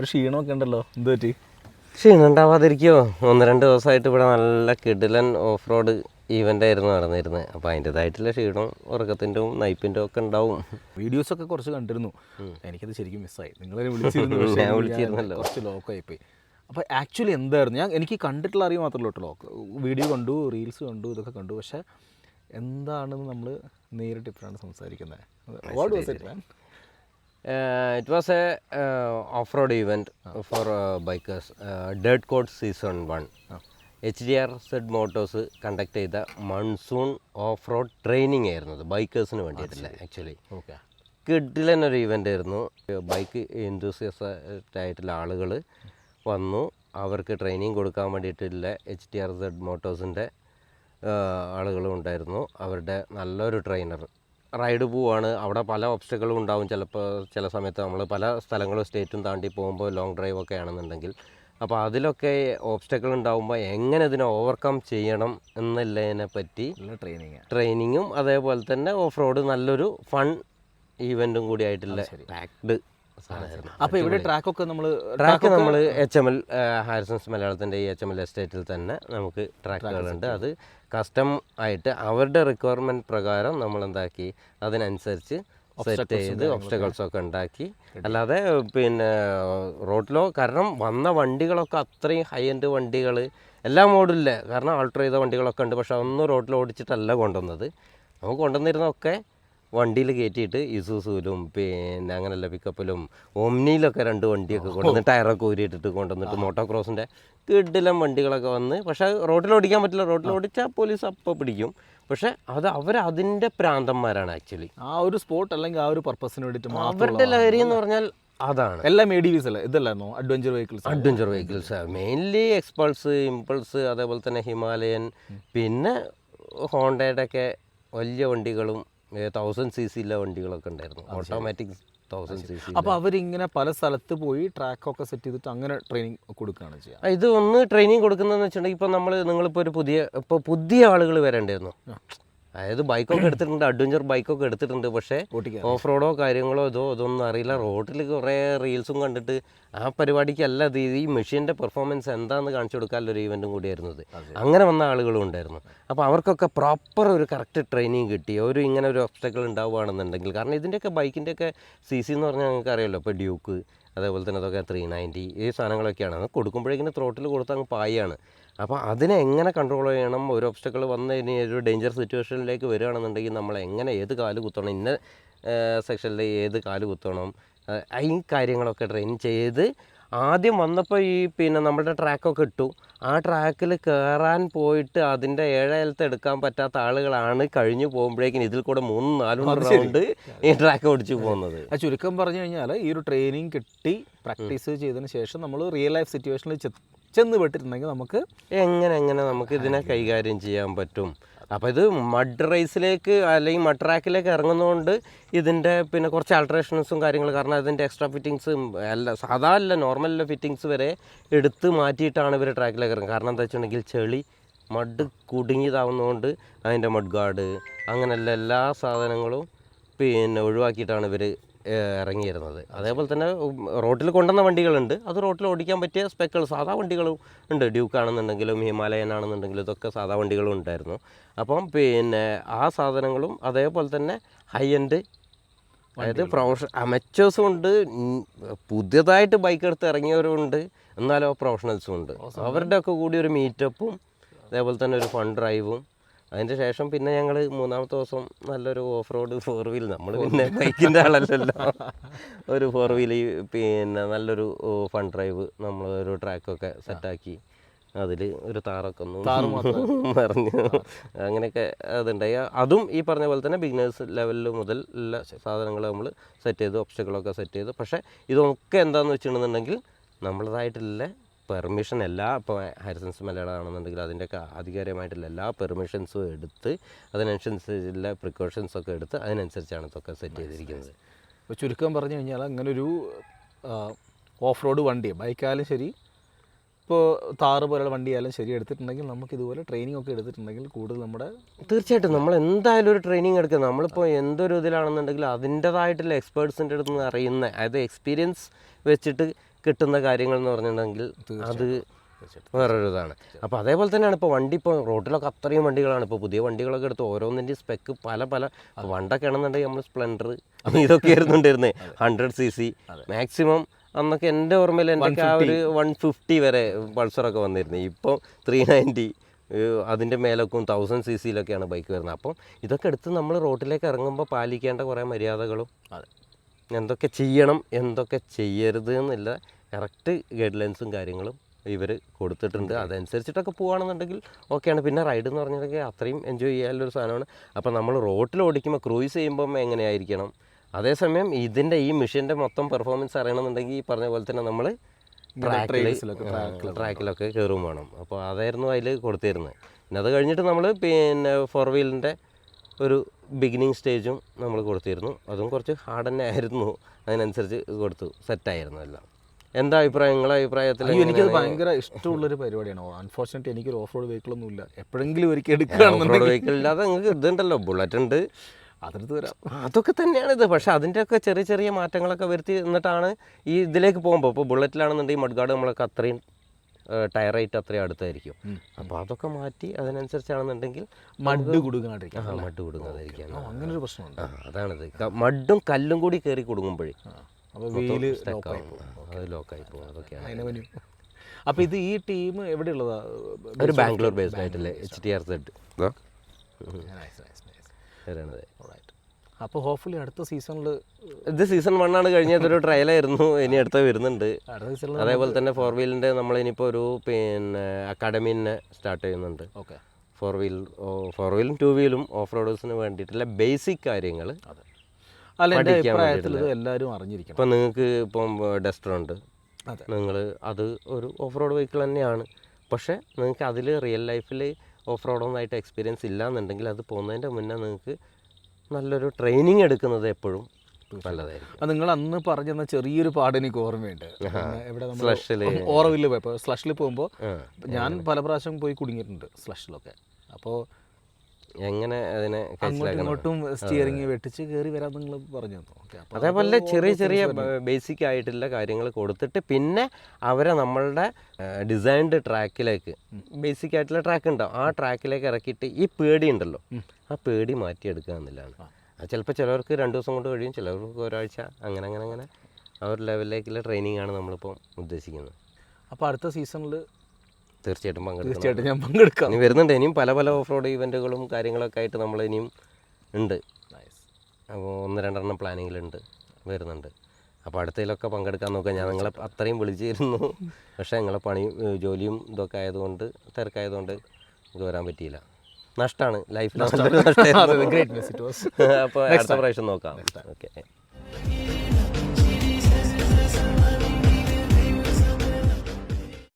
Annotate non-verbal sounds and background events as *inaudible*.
ഒരു ക്ഷീണമൊക്കെ ഉണ്ടല്ലോ. എന്ത് പറ്റി? ക്ഷീണം ഉണ്ടാവാതിരിക്കോ? ഒന്ന് രണ്ട് ദിവസമായിട്ട് ഇവിടെ നല്ല കിടിലൻ ഓഫ് റോഡ് ഈവന്റ് ആയിരുന്നു നടന്നിരുന്നത്. അപ്പോൾ അതിന്റെതായിട്ടുള്ള ക്ഷീണം ഉറക്കത്തിന്റെ നയിപ്പിന്റെ ഒക്കെ ഉണ്ടാവും. വീഡിയോസ് ഒക്കെ കുറച്ച് കണ്ടിരുന്നു. എനിക്കത് ശരിക്കും മിസ്സായി നിങ്ങളെ വിളിച്ചിരുന്നു. *laughs* ഞാൻ വിളിച്ചിരുന്നല്ലോ. കുറച്ച് ലോക്കായി പോയി അപ്പോൾ ആക്ച്വലി എന്തായിരുന്നു? ഞാൻ എനിക്ക് കണ്ടിട്ടുള്ള അറിവ് മാത്രമല്ല കേട്ടോ. ലോക്ക് വീഡിയോ കണ്ടു റീൽസ് കണ്ടു ഇതൊക്കെ കണ്ടു. പക്ഷേ എന്താണെന്ന് നമ്മൾ നേരിട്ട് ഇപ്പോഴാണ് സംസാരിക്കുന്നത്. What was it man it was a off road event for bikers dirt code season one H D R Z motors conduct ചെയ്ത മൺസൂൺ ഓഫ് റോഡ് ട്രെയിനിങ് ആയിരുന്നു. അത് ബൈക്കേഴ്സിന് വേണ്ടിയിട്ടില്ല ആക്ച്വലി ഓക്കെ കിഡിലൻ ഒരു ഇവന്റ് ആയിരുന്നു. ബൈക്ക് എൻതൂസിയസ്റ്റ് ആയിട്ടുള്ള ആളുകൾ വന്നു. അവർക്ക് ട്രെയിനിങ് കൊടുക്കാൻ വേണ്ടിയിട്ടുള്ള എച്ച് ഡി ആർ സെഡ് മോട്ടോഴ്സിന്റെ ആളുകളും ഉണ്ടായിരുന്നു. അവരുടെ നല്ലൊരു ട്രെയിനർ റൈഡ് പോവാണ്. അവിടെ പല ഓബ്സ്റ്റക്കളും ഉണ്ടാവും. ചിലപ്പോൾ ചില സമയത്ത് നമ്മൾ പല സ്ഥലങ്ങളും സ്റ്റേറ്റും താണ്ടി പോകുമ്പോൾ ലോങ് ഡ്രൈവ് ഒക്കെ ആണെന്നുണ്ടെങ്കിൽ. അപ്പോൾ അതിലൊക്കെ ഓബ്സ്റ്റക്കിൾ ഉണ്ടാകുമ്പോൾ എങ്ങനെ ഇതിനെ ഓവർകം ചെയ്യണം എന്നുള്ളതിനെ പറ്റി ട്രെയിനിങ് ട്രെയിനിങ്ങും അതേപോലെ തന്നെ ഓഫ് റോഡ് നല്ലൊരു ഫൺ ഈവന്റും കൂടി ആയിട്ടുള്ള പാക്ഡ് അപ്പോൾ ഇവിടെ ട്രാക്കൊക്കെ നമ്മൾ ട്രാക്ക് നമ്മൾ എച്ച് എം എൽ ഹാരിസൺസ് മലയാളത്തിന്റെ ഈ എച്ച് എം എൽ എസ്റ്റേറ്റിൽ തന്നെ നമുക്ക് ട്രാക്കുകളുണ്ട് അത് കസ്റ്റം ആയിട്ട് അവരുടെ റിക്വയർമെന്റ് പ്രകാരം നമ്മൾ എന്താക്കി അതിനനുസരിച്ച് സെറ്റ് ചെയ്ത് ഒബ്സ്റ്റക്കിൾസ് ഒക്കെ ഉണ്ടാക്കി. അല്ലാതെ പിന്നെ റോഡിലോ കാരണം വന്ന വണ്ടികളൊക്കെ അത്രയും ഹൈ എൻഡ് വണ്ടികൾ എല്ലാ മോഡലിലെ കാരണം ആൾട്ടർ ചെയ്ത വണ്ടികളൊക്കെ ഉണ്ട് പക്ഷെ അതൊന്നും റോഡിൽ ഓടിച്ചിട്ടല്ല കൊണ്ടുവന്നത്. നമുക്ക് കൊണ്ടുവന്നിരുന്നൊക്കെ വണ്ടിയിൽ കയറ്റിയിട്ട് ഇസൂസൂലും പിന്നെ അങ്ങനെയല്ല പിക്കപ്പിലും ഒമ്നിയിലൊക്കെ രണ്ട് വണ്ടിയൊക്കെ കൊണ്ടുവന്ന് ടയറൊക്കെ ഊരിയിട്ടിട്ട് കൊണ്ടുവന്നിട്ട് മോട്ടോ ക്രോസിന്റെ കിഡിലം വണ്ടികളൊക്കെ വന്ന് പക്ഷേ റോഡിൽ ഓടിക്കാൻ പറ്റില്ല. റോഡിൽ ഓടിച്ചാൽ പോലീസ് അപ്പോൾ പിടിക്കും. പക്ഷേ അത് അവർ അതിന്റെ പ്രാന്തന്മാരാണ് ആക്ച്വലി ആ ഒരു സ്പോട്ട് അല്ലെങ്കിൽ ആ ഒരു പർപ്പസിന് വേണ്ടിയിട്ട് അവരുടെ ലഹരി എന്ന് പറഞ്ഞാൽ അതാണ്. എല്ലാം എ ഡി വിസ് അല്ലേ ഇതല്ലായിരുന്നു adventure vehicles adventure vehicles mainly Xpulse Impulse അതേപോലെ തന്നെ ഹിമാലയൻ പിന്നെ ഹോണ്ടയുടെ ഒക്കെ വലിയ വണ്ടികളും തൗസൻഡ് സി സിയിലെ വണ്ടികളൊക്കെ ഉണ്ടായിരുന്നു. ഓട്ടോമാറ്റിക് തൗസൻഡ് സി സി അപ്പോൾ അവരിങ്ങനെ പല സ്ഥലത്ത് പോയി ട്രാക്കൊക്കെ സെറ്റ് ചെയ്തിട്ട് അങ്ങനെ ട്രെയിനിങ് കൊടുക്കുകയാണ് ചെയ്യുക ഇത് ഒന്ന് ട്രെയിനിങ് കൊടുക്കുന്നതെന്ന് വെച്ചിട്ടുണ്ടെങ്കിൽ ഇപ്പോൾ നമ്മൾ നിങ്ങളിപ്പോൾ ഒരു പുതിയ ഇപ്പോൾ പുതിയ ആളുകൾ വരേണ്ടിയിരുന്നു. അതായത് ബൈക്കൊക്കെ എടുത്തിട്ടുണ്ട് അഡ്വഞ്ചർ ബൈക്കൊക്കെ എടുത്തിട്ടുണ്ട് പക്ഷേ ഓഫ് റോഡോ കാര്യങ്ങളോ ഇതോ ഇതൊന്നും അറിയില്ല. റോഡിൽ കുറേ റീൽസും കണ്ടിട്ട് ആ പരിപാടിക്കല്ല ഇത് ഈ മെഷീന്റെ പെർഫോമൻസ് എന്താണെന്ന് കാണിച്ചു കൊടുക്കാനുള്ള ഒരു ഈവന്റും കൂടിയായിരുന്നു ഇത് അങ്ങനെ വന്ന ആളുകളും ഉണ്ടായിരുന്നു. അപ്പോൾ അവർക്കൊക്കെ പ്രോപ്പർ ഒരു കറക്റ്റ് ട്രെയിനിങ് കിട്ടി. ഒരു ഇങ്ങനെ ഒരു ഒബ്സ്റ്റക്കിൾ ഉണ്ടാവുകയാണെന്നുണ്ടെങ്കിൽ. കാരണം ഇതിന്റെയൊക്കെ ബൈക്കിന്റെയൊക്കെ സി സി എന്ന് പറഞ്ഞാൽ നിങ്ങൾക്ക് അറിയാമല്ലോ ഇപ്പോൾ ഡ്യൂക്ക് അതേപോലെ തന്നെ അതൊക്കെ ത്രീ നയന്റി ഈ സാധനങ്ങളൊക്കെയാണ്. അത് കൊടുക്കുമ്പോഴേക്കിന് ത്രോട്ടിൽ കൊടുത്ത് അങ്ങ് പായാണ്. അപ്പോൾ അതിനെ എങ്ങനെ കൺട്രോൾ ചെയ്യണം? ഒരു ഒബ്സ്റ്റക്കിൾ വന്ന് ഇനി ഒരു ഡേഞ്ചർ സിറ്റുവേഷനിലേക്ക് വരികയാണെന്നുണ്ടെങ്കിൽ നമ്മൾ എങ്ങനെ ഏത് കാൽ കുത്തണം? ഇന്ന സെക്ഷനിൽ ഏത് കാൽ കുത്തണം? ഈ കാര്യങ്ങളൊക്കെ ട്രെയിൻ ചെയ്ത് ആദ്യം വന്നപ്പോൾ ഈ പിന്നെ നമ്മുടെ ട്രാക്കൊക്കെ ഇട്ടു. ആ ട്രാക്കിൽ കയറാൻ പോയിട്ട് അതിന്റെ ഏഴായിരത്തെ എടുക്കാൻ പറ്റാത്ത ആളുകളാണ് കഴിഞ്ഞു പോകുമ്പോഴേക്കും ഇതിൽ കൂടെ മൂന്ന് നാലും റൗണ്ട് ഈ ട്രാക്ക് ഓടിച്ചു പോകുന്നത്. ആ ചുരുക്കം പറഞ്ഞു കഴിഞ്ഞാൽ ഈ ഒരു ട്രെയിനിങ് കിട്ടി പ്രാക്ടീസ് ചെയ്തതിന് ശേഷം നമ്മൾ റിയൽ ലൈഫ് സിറ്റുവേഷനിൽ ചെന്ന് പെട്ടിട്ടുണ്ടെങ്കിൽ നമുക്ക് എങ്ങനെ എങ്ങനെ നമുക്ക് ഇതിനെ കൈകാര്യം ചെയ്യാൻ പറ്റും? അപ്പോൾ ഇത് മഡ് റേസിലേക്ക് അല്ലെങ്കിൽ മഡ് ട്രാക്കിലേക്ക് ഇറങ്ങുന്നതുകൊണ്ട് ഇതിന്റെ പിന്നെ കുറച്ച് ആൾട്രേഷൻസും കാര്യങ്ങളും കാരണം അതിന്റെ എക്സ്ട്രാ ഫിറ്റിങ്സും അല്ല സാധാ അല്ല നോർമൽ ഫിറ്റിങ്സ് വരെ എടുത്ത് മാറ്റിയിട്ടാണ് ഇവർ ട്രാക്കിലേക്ക് ഇറങ്ങുന്നത് കാരണം എന്താ വെച്ചിട്ടുണ്ടെങ്കിൽ ചെളി മഡ് കുടുങ്ങിയതാവുന്നതുകൊണ്ട് അതിന്റെ മഡ് ഗാർഡ് അങ്ങനെയുള്ള എല്ലാ സാധനങ്ങളും പിന്നെ ഒഴിവാക്കിയിട്ടാണ് ഇവർ ഇറങ്ങിയിരുന്നത്. അതേപോലെ തന്നെ റോട്ടിൽ കൊണ്ടുവന്ന വണ്ടികളുണ്ട്. അത് റോട്ടിൽ ഓടിക്കാൻ പറ്റിയ സ്പെക്കൾ സാധാ വണ്ടികളും ഉണ്ട്. ഡ്യൂക്ക് ആണെന്നുണ്ടെങ്കിലും ഹിമാലയൻ ആണെന്നുണ്ടെങ്കിലും ഇതൊക്കെ സാധാ വണ്ടികളും ഉണ്ടായിരുന്നു. അപ്പം പിന്നെ ആ സാധനങ്ങളും അതേപോലെ തന്നെ ഹൈ എൻഡ് അതായത് പ്രൊഫഷ അമച്ചേഴ്സും ഉണ്ട്. പുതിയതായിട്ട് ബൈക്ക് എടുത്ത് ഇറങ്ങിയവരും ഉണ്ട്. എന്നാലോ പ്രൊഫഷണൽസും ഉണ്ട്. അവരുടെയൊക്കെ കൂടി ഒരു മീറ്റപ്പും അതേപോലെ തന്നെ ഒരു ഫണ്ട് ഡ്രൈവും അതിന്റെ ശേഷം പിന്നെ ഞങ്ങൾ മൂന്നാമത്തെ ദിവസം നല്ലൊരു ഓഫ് റോഡ് ഫോർ വീൽ നമ്മൾ പിന്നെ ബൈക്കിന്റെ ആളല്ലല്ലോ. ഒരു ഫോർ വീൽ പിന്നെ നല്ലൊരു ഫൺ ഡ്രൈവ് നമ്മൾ ഒരു ട്രാക്കൊക്കെ സെറ്റാക്കി അതിൽ ഒരു താറൊക്കെ ഒന്ന് പറഞ്ഞു അങ്ങനെയൊക്കെ അതുണ്ടായി. അതും ഈ പറഞ്ഞ പോലെ തന്നെ ബിഗിനേഴ്സ് ലെവലിൽ മുതൽ എല്ലാ സാധനങ്ങൾ നമ്മൾ സെറ്റ് ചെയ്തു ഒബ്സ്റ്റക്കിളൊക്കെ സെറ്റ് ചെയ്തു. പക്ഷേ ഇതൊക്കെ എന്താണെന്ന് വെച്ചിട്ടുണ്ടെന്നുണ്ടെങ്കിൽ നമ്മളതായിട്ടുള്ള പെർമിഷൻ എല്ലാ ഇപ്പോൾ ഹയർ സെൻസ് മലയാളമാണെന്നുണ്ടെങ്കിൽ അതിന്റെ ആധികാരികമായിട്ടുള്ള എല്ലാ പെർമിഷൻസും എടുത്ത് അതിനനുസരിച്ചുള്ള പ്രിക്കോഷൻസ് ഒക്കെ എടുത്ത് അതിനനുസരിച്ചാണ് ഇതൊക്കെ സെറ്റ് ചെയ്തിരിക്കുന്നത്. ഇപ്പോൾ ചുരുക്കം പറഞ്ഞു കഴിഞ്ഞാൽ അങ്ങനെ ഒരു ഓഫ് റോഡ് വണ്ടി ബൈക്കായാലും ശരി ഇപ്പോൾ താറ് പോലുള്ള വണ്ടിയായാലും ശരി എടുത്തിട്ടുണ്ടെങ്കിൽ നമുക്ക് ഇതുപോലെ ട്രെയിനിങ് ഒക്കെ എടുത്തിട്ടുണ്ടെങ്കിൽ കൂടുതൽ നമ്മുടെ തീർച്ചയായിട്ടും നമ്മൾ എന്തായാലും ഒരു ട്രെയിനിങ് എടുക്കുക നമ്മളിപ്പോൾ എന്തൊരു ഇതിലാണെന്നുണ്ടെങ്കിൽ അതിന്റെതായിട്ടുള്ള എക്സ്പേർട്സിന്റെ അടുത്ത് നിന്ന് അറിയുന്ന അതായത് എക്സ്പീരിയൻസ് വെച്ചിട്ട് കിട്ടുന്ന കാര്യങ്ങൾ എന്ന് പറഞ്ഞിട്ടുണ്ടെങ്കിൽ അത് വേറൊരു ഇതാണ് അപ്പോൾ അതേപോലെ തന്നെയാണ് ഇപ്പോൾ വണ്ടി ഇപ്പോൾ റോഡിലൊക്കെ അത്രയും വണ്ടികളാണ്. ഇപ്പോൾ പുതിയ വണ്ടികളൊക്കെ എടുത്ത് ഓരോന്നിന്റെ സ്പെക്ക് പല പല. വണ്ടൊക്കെ ആണെന്നുണ്ടെങ്കിൽ നമ്മൾ സ്പ്ലെൻഡർ ഇതൊക്കെ ആയിരുന്നുണ്ടായിരുന്നേ ഹൺഡ്രഡ് സി സി മാക്സിമം അന്നൊക്കെ എന്റെ ഓർമ്മയിൽ എന്റെ ആ ഒരു വൺ ഫിഫ്റ്റി വരെ പൾസറൊക്കെ വന്നിരുന്നു. ഇപ്പോൾ ത്രീ നയന്റി അതിന്റെ മേലൊക്കും തൗസൻഡ് സി സിയിലൊക്കെയാണ് ബൈക്ക് വരുന്നത്. അപ്പം ഇതൊക്കെ എടുത്ത് നമ്മൾ റോഡിലേക്ക് ഇറങ്ങുമ്പോൾ പാലിക്കേണ്ട കുറേ മര്യാദകളും എന്തൊക്കെ ചെയ്യണം എന്തൊക്കെ ചെയ്യരുത് എന്നുള്ള കറക്റ്റ് ഗൈഡ് ലൈൻസും കാര്യങ്ങളും ഇവർ കൊടുത്തിട്ടുണ്ട്. അതനുസരിച്ചിട്ടൊക്കെ പോവുകയാണെന്നുണ്ടെങ്കിൽ ഓക്കെയാണ്. പിന്നെ റൈഡ് എന്ന് പറഞ്ഞിട്ടുണ്ടെങ്കിൽ അത്രയും എൻജോയ് ചെയ്യാനുള്ളൊരു സാധനമാണ്. അപ്പോൾ നമ്മൾ റോട്ടിൽ ഓടിക്കുമ്പോൾ ക്രൂയിസ് ചെയ്യുമ്പം എങ്ങനെയായിരിക്കണം? അതേസമയം ഇതിന്റെ ഈ മെഷീന്റെ മൊത്തം പെർഫോമൻസ് അറിയണമെന്നുണ്ടെങ്കിൽ ഈ പറഞ്ഞ പോലെ തന്നെ നമ്മൾ ട്രാക്കിലൊക്കെ കയറും വേണം. അപ്പോൾ അതായിരുന്നു അതിൽ കൊടുത്തിരുന്നത്. പിന്നെ അത് കഴിഞ്ഞിട്ട് നമ്മൾ പിന്നെ ഫോർ വീലിന്റെ ഒരു ബിഗിനിങ് സ്റ്റേജും നമ്മൾ കൊടുത്തിരുന്നു. അതും കുറച്ച് ഹാർഡ് തന്നെ ആയിരുന്നു. അതിനനുസരിച്ച് കൊടുത്തു. സെറ്റായിരുന്നു എല്ലാം. എന്താ അഭിപ്രായം? നിങ്ങളെ അഭിപ്രായത്തിൽ എനിക്കത് ഭയങ്കര ഇഷ്ടമുള്ളൊരു പരിപാടിയാണ്. അൺഫോർച്ചുനേറ്റ് എനിക്കൊരു ഓഫ് റോഡ് വെഹിക്കിൾ ഒന്നും ഇല്ല. എപ്പോഴെങ്കിലും ഒരിക്കൽ എടുക്കുകയാണെന്നുണ്ടെങ്കിൽ. വെഹിക്കിൾ ഇല്ലാതെ നിങ്ങൾക്ക് ഇതുണ്ടല്ലോ ബുള്ളറ്റ് ഉണ്ട്. അതെടുത്ത് വരാം. അതൊക്കെ തന്നെയാണ് ഇത്. പക്ഷേ അതിന്റെയൊക്കെ ചെറിയ ചെറിയ മാറ്റങ്ങളൊക്കെ വരുത്തി എന്നിട്ടാണ് ഈ ഇതിലേക്ക് പോകുമ്പോൾ ഇപ്പോൾ ബുള്ളറ്റിലാണെന്നുണ്ടെങ്കിൽ മഡ്ഗാർഡ് നമ്മളൊക്കെ അത്രയും ടയർ റേറ്റ് അത്രയും അടുത്തായിരിക്കും. അപ്പോൾ അതൊക്കെ മാറ്റി അതിനനുസരിച്ചാണെന്നുണ്ടെങ്കിൽ മഡ് കൊടുക്കാണ്ടിരിക്കാം ആ മഡ് കൊടുക്കാതിരിക്കാൻ അങ്ങനെ ഒരു പ്രശ്നമുണ്ട്. അതാണിത് മഡും കല്ലും കൂടി കയറി കൊടുക്കുമ്പോഴേ അപ്പോൾ വീൽ സ്റ്റക്കായി പോകും അത് ലോക്കായി പോകും. അതൊക്കെയാണ് അപ്പോൾ ഇത് ഈ ടീം എവിടെയുള്ളതാ? ഒരു ബാംഗ്ലൂർ ബേസ്ഡ് ആയിട്ടല്ലേ എച്ച് ടി ആർ സെഡ് അപ്പോൾ ഹോപ്പ്ഫുള്ളി അടുത്ത സീസണിൽ ഇത് സീസൺ വൺ ആണ് കഴിഞ്ഞത് ഒരു ട്രയലായിരുന്നു ഇനി അടുത്ത വരുന്നുണ്ട്. അതേപോലെ തന്നെ ഫോർ വീലിന്റെ നമ്മൾ ഇനിയിപ്പോൾ ഒരു പിന്നെ അക്കാഡമീനെ സ്റ്റാർട്ട് ചെയ്യുന്നുണ്ട്. ഓക്കെ ഫോർ വീൽ ഫോർ വീലും ടു വീലും ഓഫ് റോഡേഴ്സിന് വേണ്ടിയിട്ടുള്ള ബേസിക് കാര്യങ്ങൾ അതെ. അല്ല എന്റെ പഠിക്കാൻ അഭിപ്രായത്തിൽ എല്ലാവരും അറിഞ്ഞിരിക്കണം. ഇപ്പം നിങ്ങൾക്ക് ഇപ്പം ഡസ്റ്റർ ഉണ്ട്. നിങ്ങൾ അത് ഒരു ഓഫ് റോഡ് വെഹിക്കിൾ തന്നെയാണ്. പക്ഷേ നിങ്ങൾക്ക് അതിൽ റിയൽ ലൈഫിൽ ഓഫ് റോഡൊന്നായിട്ട് എക്സ്പീരിയൻസ് ഇല്ല എന്നുണ്ടെങ്കിൽ അത് പോകുന്നതിന്റെ മുന്നേ നിങ്ങൾക്ക് നല്ലൊരു ട്രെയിനിങ് എടുക്കുന്നത് എപ്പോഴും നല്ലതായിരിക്കും. നിങ്ങൾ അന്ന് പറഞ്ഞ ചെറിയൊരു പാട് എനിക്ക് ഓർമ്മയുണ്ട്. എവിടെ നമ്മൾ ഓറവില്ല പോയപ്പോൾ സ്ലഷിൽ പോകുമ്പോൾ ഞാൻ പല പ്രാവശ്യം പോയി കുടുങ്ങിയിട്ടുണ്ട് സ്ലഷിലൊക്കെ അപ്പോൾ എങ്ങനെ അതിനെ ഇങ്ങോട്ടും സ്റ്റിയറിംഗ് വെട്ടിച്ച് കയറി വരാൻ നിങ്ങൾ പറഞ്ഞു തന്നു. അതേപോലെ ചെറിയ ചെറിയ ബേസിക് ആയിട്ടുള്ള കാര്യങ്ങൾ കൊടുത്തിട്ട് പിന്നെ അവരെ നമ്മളുടെ ഡിസൈൻഡ് ട്രാക്കിലേക്ക് ബേസിക് ആയിട്ടുള്ള ട്രാക്ക് ഉണ്ടാവും ആ ട്രാക്കിലേക്ക് ഇറക്കിയിട്ട് ഈ പേടി ഉണ്ടല്ലോ. ആ പേടി മാറ്റിയെടുക്കുക എന്നുള്ളതാണ്. അത് ചിലപ്പോൾ ചിലവർക്ക് രണ്ട് ദിവസം കൊണ്ട് കഴിയും ചിലവർക്ക് ഒരാഴ്ച അങ്ങനെ അങ്ങനെ അങ്ങനെ. ആ ഒരു ലെവലിലേക്കുള്ള ട്രെയിനിങ് ആണ് നമ്മളിപ്പോൾ ഉദ്ദേശിക്കുന്നത്. അപ്പോൾ അടുത്ത സീസണിൽ തീർച്ചയായിട്ടും പങ്കെടുക്കും തീർച്ചയായിട്ടും ഞാൻ പങ്കെടുക്കാം. ഇനി വരുന്നുണ്ട്. ഇനിയും പല പല ഓഫ് റോഡ് ഇവന്റുകളും കാര്യങ്ങളൊക്കെ ആയിട്ട് നമ്മൾ ഇനിയും ഉണ്ട്. അപ്പോൾ ഒന്ന് രണ്ടെണ്ണം പ്ലാനിങ്ങിലുണ്ട് വരുന്നുണ്ട്. അപ്പോൾ അടുത്തതിലൊക്കെ പങ്കെടുക്കാൻ നോക്കാം. ഞാൻ നിങ്ങളെ അത്രയും വിളിച്ചിരുന്നു. പക്ഷേ നിങ്ങളെ പണിയും ജോലിയും ഇതൊക്കെ ആയതുകൊണ്ട് തിരക്കായതുകൊണ്ട് ഇത് വരാൻ പറ്റിയില്ല. നഷ്ടമാണ് ലൈഫിൽ അപ്പോൾ അടുത്ത പ്രാവശ്യം നോക്കാം. ഓക്കെ